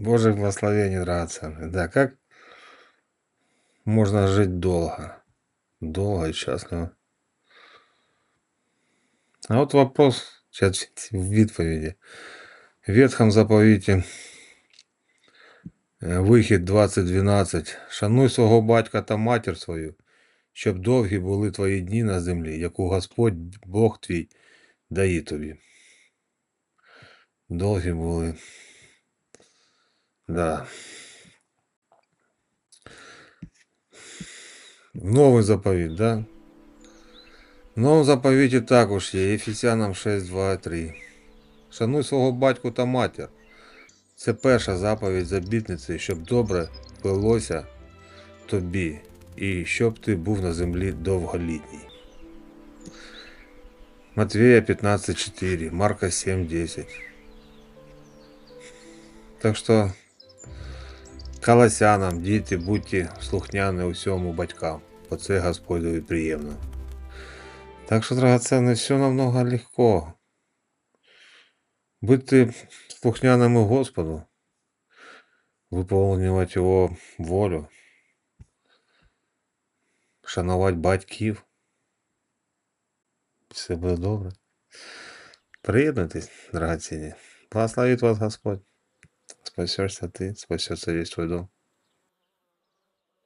Божьих благословений, драгоценный. Да, как можно жить долго? Долго и счастливо. А вот вопрос, в відповіді. В Ветхом заповіті Вихід 20.12. Шануй свого батька та матір свою, щоб довгі були твої дні на землі, яку Господь Бог твій дає тобі. Довгі були. Да. Новий заповіт, да? В новому заповіті також є Ефесянам 6, 2, 3. Шануй свого батьку та матір. Це перша заповідь з обітниці, щоб добре пилося тобі, і щоб ти був на землі довголітній. Матвея 15.4, Марка 7.10. Так що колосянам, діти, будьте слухняні усьому батькам, бо це Господові приємно. Так що, драгоценный, все намного легко. Будьте слухняними Господу, виповнювати Його волю, шанувати батьків. Все буде добре. Приєднуйтесь, драгоцінні. Благословить вас Господь. Спасешься ты, спасется весь твой дом.